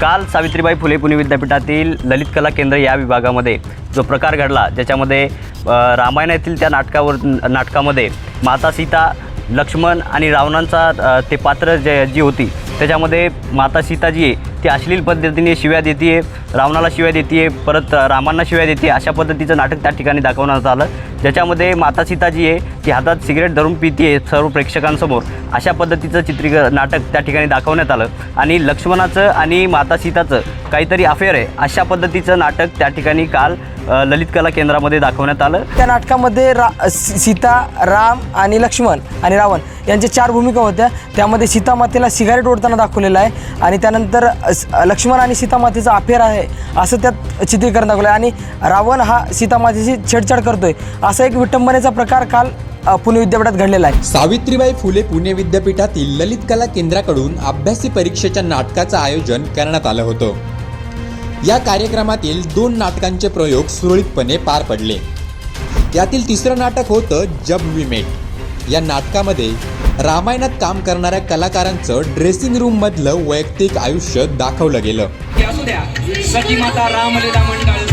काल सावित्रीबाई फुले पुणे विद्यापीठातील ललित कला केंद्र या विभागामध्ये जो प्रकार घडला ज्याच्यामध्ये रामायणातील त्या नाटकावर नाटकामध्ये माता सीता लक्ष्मण आणि रावणांचा ते पात्र जे जी होती त्याच्यामध्ये माता सीता जी आहे ती अश्लील पद्धतीने शिव्या देते रावणाला शिव्या देते परत रामांना शिव्या देते अशा पद्धतीचं नाटक त्या ठिकाणी दाखवण्यात आलं. ज्याच्यामध्ये माता सीता जी आहे ती हातात सिगरेट धरून पिते सर्व प्रेक्षकांसमोर. अशा पद्धतीचं चित्रीक नाटक त्या ठिकाणी दाखवण्यात आलं. आणि लक्ष्मणाचं आणि माता सीताचं काहीतरी अफेअर आहे अशा पद्धतीचं नाटक त्या ठिकाणी काल ललित कला केंद्रामध्ये दाखवण्यात आलं. त्या नाटकामध्ये रा सी- सीता राम आणि लक्ष्मण आणि रावण यांच्या चार भूमिका होत्या. त्यामध्ये सीतामातेला सिगारेट ओढताना दाखवलेलं आहे. आणि त्यानंतर लक्ष्मण आणि सीतामातेचा अफेअर आहे असं त्यात चित्रीकरण दाखवलं आहे आणि रावण हा सीतामातेची छेडछाड करतोय. असा एक विटंबनेचा प्रकार काल पुणे विद्यापीठात घडलेला आहे. सावित्रीबाई फुले पुणे विद्यापीठातील ललित कला केंद्राकडून अभ्यासी परीक्षेच्या नाटकाचं आयोजन करण्यात आलं होतं. या कार्यक्रमातील दोन नाटकांचे प्रयोग सुरळीतपणे पार पडले. यातील तिसरं नाटक होतं जब वी मेट. या नाटकामध्ये रामायणात काम करणाऱ्या कलाकारांचं ड्रेसिंग रूम मधलं वैयक्तिक आयुष्य दाखवलं गेलं. असू द्या. सती माता रामलीला मंडळ.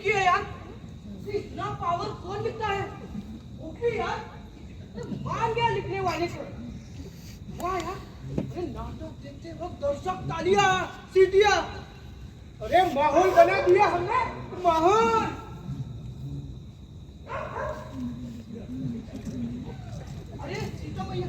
डिटेलिंग की है यार इतना पावर कौन लिखता है? ओके यार। मान गया लिखने वाले को। वाह यार, अरे नाटक देखते वक्त दर्शक तालियाँ, सीटियाँ। अरे माहौल बना दिया हमने, माहौल। अरे सीता भैया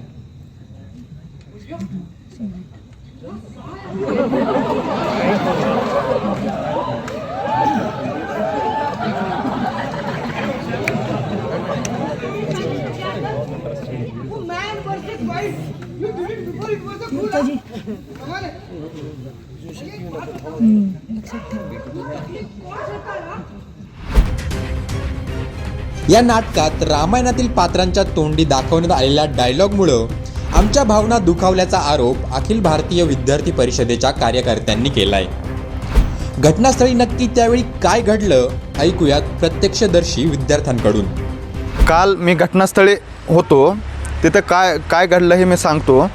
या नाटकात रामायणातील पात्रांच्या तोंडी दाखवण्यात आलेल्या डायलॉगमुळं आमच्या भावना दुखावल्याचा आरोप अखिल भारतीय विद्यार्थी परिषदेच्या कार्यकर्त्यांनी केलाय. घटनास्थळी नक्की त्यावेळी काय घडलं ऐकूयात प्रत्यक्षदर्शी विद्यार्थ्यांकडून. काल मी घटनास्थळी होतो. तिथं काय काय घडलं हे मी सांगतो.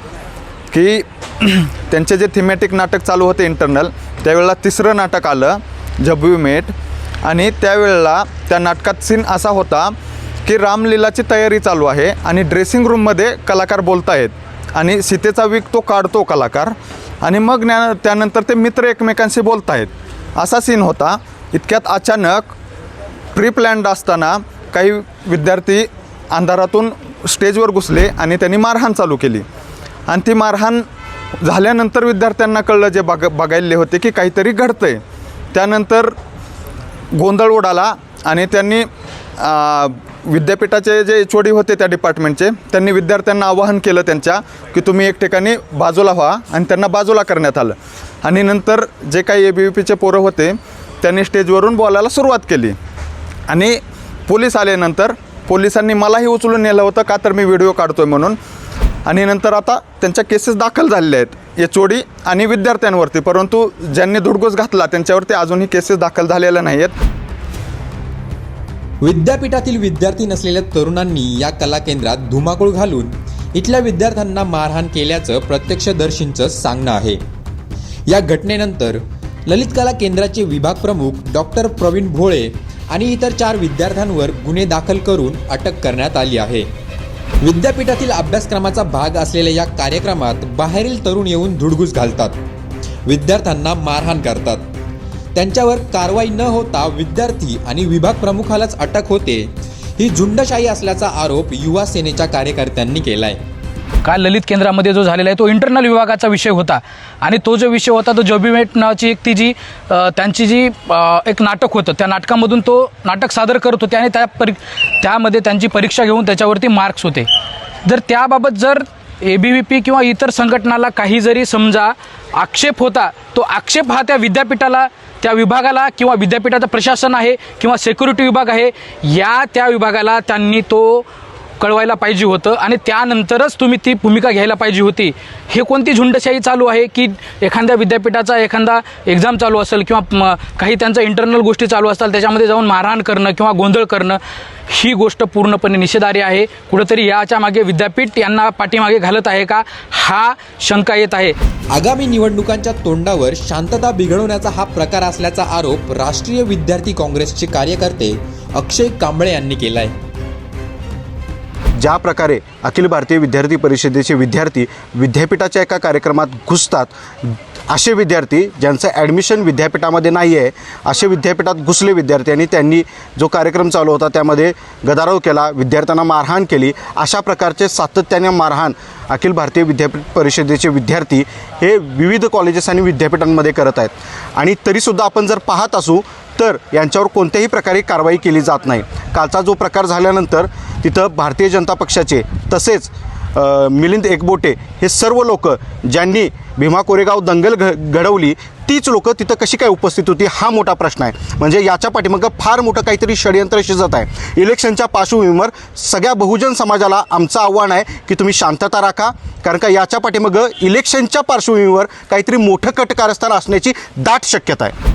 की त्यांचे जे थिमॅटिक नाटक चालू होते इंटरनल त्यावेळेला तिसरं नाटक आलं. जबू मेट. आणि त्यावेळेला त्या नाटकात सीन असा होता की रामलीलाची तयारी चालू आहे आणि ड्रेसिंग रूममध्ये कलाकार बोलत आहेत आणि सीतेचा वीक तो काढतो कलाकार. आणि मग न्या त्यानंतर ते मित्र एकमेकांशी बोलत आहेत असा सीन होता. इतक्यात अचानक प्री प्लॅन्ड असताना काही विद्यार्थी अंधारातून स्टेजवर घुसले आणि त्यांनी मारहाण चालू केली. आणि ती मारहाण झाल्यानंतर विद्यार्थ्यांना कळलं जे बघ बघायले होते की काहीतरी घडतं आहे त्यानंतर गोंधळ उडाला आणि त्यांनी विद्यापीठाचे जे एच होते त्या डिपार्टमेंटचे त्यांनी विद्यार्थ्यांना आवाहन केलं त्यांच्या की तुम्ही एक ठिकाणी बाजूला व्हा आणि त्यांना बाजूला करण्यात आलं. आणि नंतर जे काही ए बी व्ही पीचे पोरं होते त्यांनी स्टेजवरून बोलायला सुरुवात केली. आणि पोलीस आल्यानंतर पोलिसांनी मलाही उचलून नेलं होतं का तर मी व्हिडिओ काढतो आहे म्हणून. आणि नंतर आता त्यांच्या केसेस दाखल झालेल्या आहेत. एच आणि विद्यार्थ्यांवरती परंतु ज्यांनी धुडगूस घातला त्यांच्यावरती अजूनही केसेस दाखल झालेल्या नाही आहेत विद्यापीठातील विद्यार्थी नसलेल्या तरुणांनी या कला केंद्रात धुमाकूळ घालून इथल्या विद्यार्थ्यांना मारहाण केल्याचं प्रत्यक्षदर्शींचं सांगणं आहे. या घटनेनंतर ललित कला केंद्राचे विभाग प्रमुख डॉक्टर प्रवीण भोळे आणि इतर चार विद्यार्थ्यांवर गुन्हे दाखल करून अटक करण्यात आली आहे. विद्यापीठातील अभ्यासक्रमाचा भाग असलेल्या या कार्यक्रमात बाहेरील तरुण येऊन धुडगूस घालतात. विद्यार्थ्यांना मारहाण करतात. त्यांच्यावर कारवाई न होता विद्यार्थी आणि विभाग प्रमुखालाच अटक होते. ही झुंडशाही असल्याचा आरोप युवा सेनेच्या कार्यकर्त्यांनी केलाय. काल ललित केंद्रामध्ये जो झालेला आहे तो इंटरनल विभागाचा विषय होता. आणि तो जो विषय होता तो जबीमेट नावाची एक ती जी त्यांची जी एक नाटक होतं. त्या नाटकामधून तो नाटक सादर करत होते आणि त्या परी त्यामध्ये त्यांची परीक्षा घेऊन त्याच्यावरती मार्क्स होते. जर त्याबाबत जर ए बी व्ही पी किंवा इतर संघटनाला काही जरी समजा आक्षेप होता तो आक्षेप हा त्या विद्यापीठाला त्या विभागाला किंवा विद्यापीठाचं प्रशासन आहे किंवा सेक्युरिटी विभाग आहे या त्या विभागाला त्यांनी तो कळवायला पाहिजे होतं आणि त्यानंतरच तुम्ही ती भूमिका घ्यायला पाहिजे होती. हे कोणती झुंडशाही चालू आहे की एखाद्या विद्यापीठाचा एखादा एक्झाम चालू असेल किंवा काही त्यांचा इंटरनल गोष्टी चालू असतात त्याच्यामध्ये जाऊन मारहाण करणं किंवा गोंधळ करणं ही गोष्ट पूर्णपणे निषेधारी आहे. कुठंतरी याच्या मागे विद्यापीठ यांना पाठीमागे घालत आहे का? हा शंका येत आहे. आगामी निवडणुकांच्या तोंडावर शांतता बिघडवण्याचा हा प्रकार असल्याचा आरोप राष्ट्रीय विद्यार्थी काँग्रेसचे कार्यकर्ते अक्षय कांबळे यांनी केला आहे ज्या प्रकारे अखिल भारतीय विद्यार्थी परिषदेचे विद्यार्थी विद्यापीठाच्या एका कार्यक्रमात घुसतात असे विद्यार्थी ज्यांचं ॲडमिशन विद्यापीठामध्ये नाही आहे असे विद्यापीठात घुसले विद्यार्थी आणि त्यांनी जो कार्यक्रम चालू होता त्यामध्ये गदारोळ केला विद्यार्थ्यांना मारहाण केली. अशा प्रकारचे सातत्याने मारहाण अखिल भारतीय विद्यापीठ परिषदेचे विद्यार्थी हे विविध कॉलेजेस आणि विद्यापीठांमध्ये करत आहेत. आणि तरीसुद्धा आपण जर पाहत असू तर यांच्यावर कोणत्याही प्रकारे कारवाई केली जात नाही. कालचा जो प्रकार झाल्यानंतर तिथं भारतीय जनता पक्षाचे तसेच मिलिंद एकबोटे हे सर्व लोक ज्यांनी भीमा कोरेगाव दंगल घ घडवली तीच लोकं तिथं कशी काय उपस्थित होती हा मोठा प्रश्न आहे. म्हणजे याच्या पाठीमागं फार मोठं काहीतरी षडयंत्र शिजत आहे. इलेक्शनच्या पार्श्वभूमीवर सगळ्या बहुजन समाजाला आमचं आव्हान आहे की तुम्ही शांतता राखा. कारण का याच्या पाठीमागं इलेक्शनच्या पार्श्वभूमीवर काहीतरी मोठं कट कारस्थान असण्याची दाट शक्यता आहे.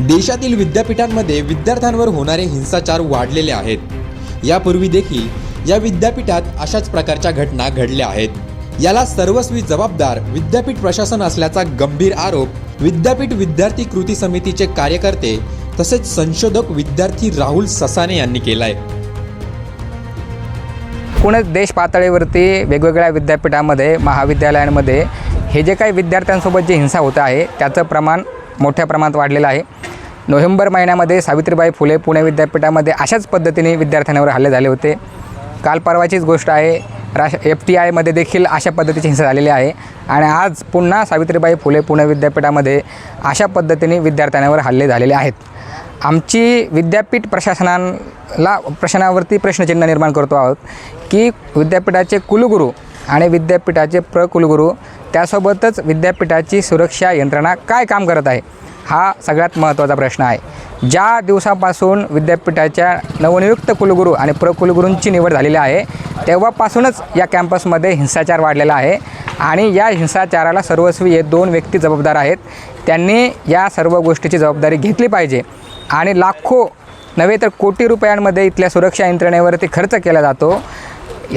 देशातील विद्यापीठांमध्ये विद्यार्थ्यांवर होणारे हिंसाचार वाढलेले आहेत. यापूर्वी देखील या विद्यापीठात अशाच प्रकारच्या घटना घडल्या आहेत. याला सर्वस्वी जबाबदार विद्यापीठ प्रशासन असल्याचा गंभीर आरोप विद्यापीठ विद्यार्थी कृती समितीचे कार्यकर्ते तसेच संशोधक विद्यार्थी राहुल ससाने यांनी केलाय. पुणे देश पातळीवरती वेगवेगळ्या विद्यापीठामध्ये महाविद्यालयांमध्ये हे जे काही विद्यार्थ्यांसोबत जे हिंसा होत आहे त्याचं प्रमाण मोठ्या प्रमाणात वाढलेलं आहे. नोव्हेंबर महिन्यामध्ये सावित्रीबाई फुले पुणे विद्यापीठामध्ये अशाच पद्धतीने विद्यार्थ्यांवर हल्ले झाले होते. काल परवाचीच गोष्ट आहे राश एफ टी आयमध्ये देखील अशा पद्धतीची हिंसा झालेली आहे आणि आज पुन्हा सावित्रीबाई फुले पुणे विद्यापीठामध्ये अशा पद्धतीने विद्यार्थ्यांवर हल्ले झालेले आहेत. आमची विद्यापीठ प्रशासनाला प्रश्नावरती प्रश्नचिन्ह निर्माण करतो आहोत की विद्यापीठाचे कुलगुरू आणि विद्यापीठाचे प्रकुलगुरू त्यासोबतच विद्यापीठाची सुरक्षा यंत्रणा काय काम करत आहे हा सगळ्यात महत्त्वाचा प्रश्न आहे. ज्या दिवसापासून विद्यापीठाच्या नवनियुक्त कुलगुरू आणि प्रकुलगुरूंची निवड झालेली आहे तेव्हापासूनच या कॅम्पसमध्ये हिंसाचार वाढलेला आहे आणि या हिंसाचाराला सर्वस्वी हे दोन व्यक्ती जबाबदार आहेत. त्यांनी या सर्व गोष्टीची जबाबदारी घेतली पाहिजे आणि लाखो नव्हे तर कोटी रुपयांमध्ये इथल्या सुरक्षा यंत्रणेवरती खर्च केला जातो.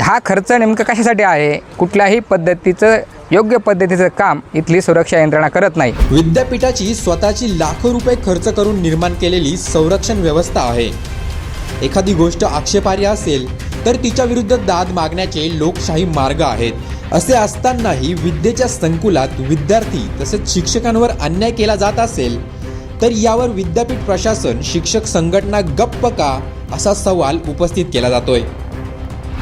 हा खर्च नेमकं कशासाठी आहे? कुठल्याही पद्धतीचं योग्य पद्धतीचं काम इथली सुरक्षा यंत्रणा करत नाही. विद्यापीठाची स्वतःची लाखो रुपये खर्च करून निर्माण केलेली संरक्षण व्यवस्था आहे. एखादी गोष्ट आक्षेपार्ह असेल तर तिच्या विरुद्ध दाद मागण्याचे लोकशाही मार्ग आहेत. असे असतानाही विद्येच्या संकुलात विद्यार्थी तसेच शिक्षकांवर अन्याय केला जात असेल तर यावर विद्यापीठ प्रशासन शिक्षक संघटना गप्प का असा सवाल उपस्थित केला जातोय.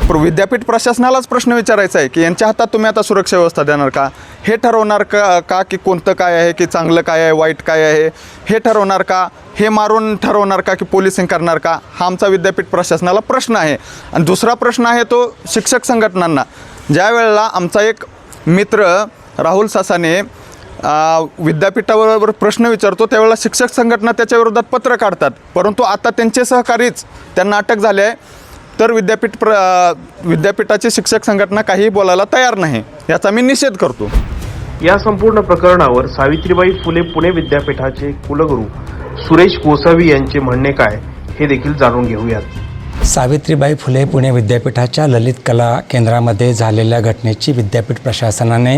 प्र- विद्यापीठ प्रशासनालाच प्रश्न विचारायचा आहे की यांच्या हातात तुम्ही आता सुरक्षा व्यवस्था देणार का? हे ठरवणार का का की कोणतं काय आहे की चांगलं काय आहे वाईट काय आहे? हे ठरवणार का? हे मारून ठरवणार का की पोलिसिंग करणार का? हा आमचा विद्यापीठ प्रशासनाला प्रश्न आहे. आणि दुसरा प्रश्न आहे तो शिक्षक संघटनांना. ज्या वेळेला आमचा एक मित्र राहुल सासाने विद्यापीठाबरोबर प्रश्न विचारतो त्यावेळेला शिक्षक संघटना त्याच्या विरोधात पत्र काढतात. परंतु आता त्यांचे सहकारीच त्यांना अटक झाले आहे. तर विद्यापीठ प्र विद्यापीठाचे विद्यापीठाची शिक्षक संघटना काहीही बोलायला तयार नाही याचा मी निषेध करतो. या संपूर्ण प्रकरणावर सावित्रीबाई फुले पुणे विद्यापीठाचे कुलगुरू सुरेश गोसावी यांचे म्हणणे काय हे देखील जाणून घेऊयात. सावित्रीबाई फुले पुणे विद्यापीठाच्या ललित कला केंद्रामध्ये झालेल्या घटनेची विद्यापीठ प्रशासनाने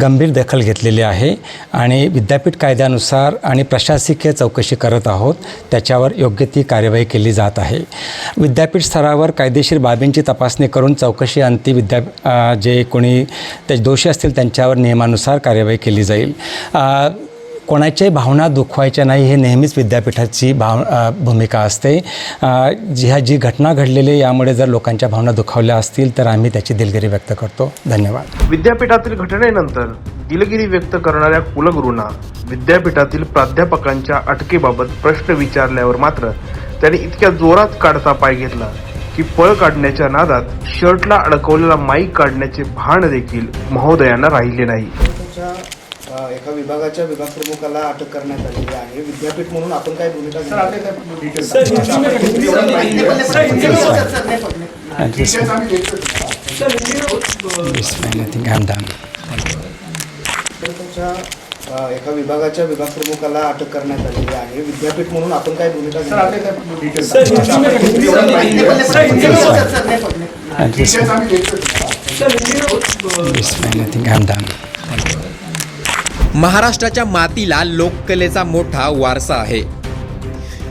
गंभीर दखल घेतलेली आहे आणि विद्यापीठ कायद्यानुसार आणि प्रशासकीय चौकशी करत आहोत त्याच्यावर योग्य ती कार्यवाही केली जात आहे. विद्यापीठ स्तरावर कायदेशीर बाबींची तपासणी करून चौकशी अंती विद्या जे कोणी ते दोषी असतील त्यांच्यावर नियमानुसार कार्यवाही केली जाईल. कोणाच्याही भावना दुखवायच्या नाही हे नेहमीच विद्यापीठाची भाव भूमिका असते. जी ह्या जी घटना घडलेली यामुळे जर लोकांच्या भावना दुखावल्या असतील तर आम्ही त्याची दिलगिरी व्यक्त करतो. धन्यवाद. विद्यापीठातील घटनेनंतर दिलगिरी व्यक्त करणाऱ्या कुलगुरूंना विद्यापीठातील प्राध्यापकांच्या अटकेबाबत प्रश्न विचारल्यावर मात्र त्याने इतक्या जोरात काढता पाय घेतला की पळ काढण्याच्या नादात शर्टला अडकवलेला माईक काढण्याचे भान देखील महोदयांना राहिले नाही. एका विभागाच्या विभाग प्रमुखाला अटक करण्यात आलेली आहे. विद्यापीठ म्हणून आपण काय भूमिका एका विभागाच्या विभाग प्रमुखाला अटक करण्यात आलेली आहे. विद्यापीठ म्हणून आपण काय भूमिका महाराष्ट्राच्या मातीला लोककलेचा मोठा वारसा आहे.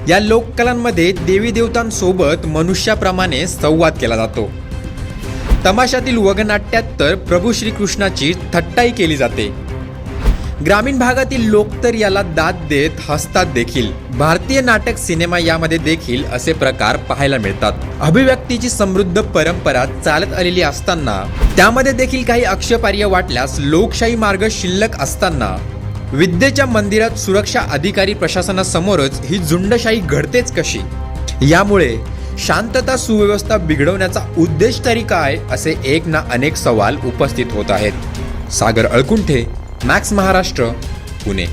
या लोककलांमध्ये देवी देवतांसोबत मनुष्याप्रमाणे संवाद केला जातो. तमाशातील वगनाट्यात तर प्रभू श्रीकृष्णाची थट्टाई केली जाते. ग्रामीण भागातील लोक तर याला दाद देत हसतात देखील. भारतीय नाटक सिनेमा यामध्ये देखील असे प्रकार पाहायला मिळतात. अभिव्यक्तीची समृद्ध परंपरा चालत आलेली असताना त्यामध्ये देखील काही अक्षपार्य वाटल्यास लोकशाही मार्ग शिल्लक असताना विद्येच्या मंदिरात सुरक्षा अधिकारी प्रशासनासमोरच ही झुंडशाही घडतेच कशी? यामुळे शांतता सुव्यवस्था बिघडवण्याचा उद्देश तरी काय? असे एक ना अनेक सवाल उपस्थित होत आहेत. सागर अळकुंठे मॅक्स महाराष्ट्र पुणे.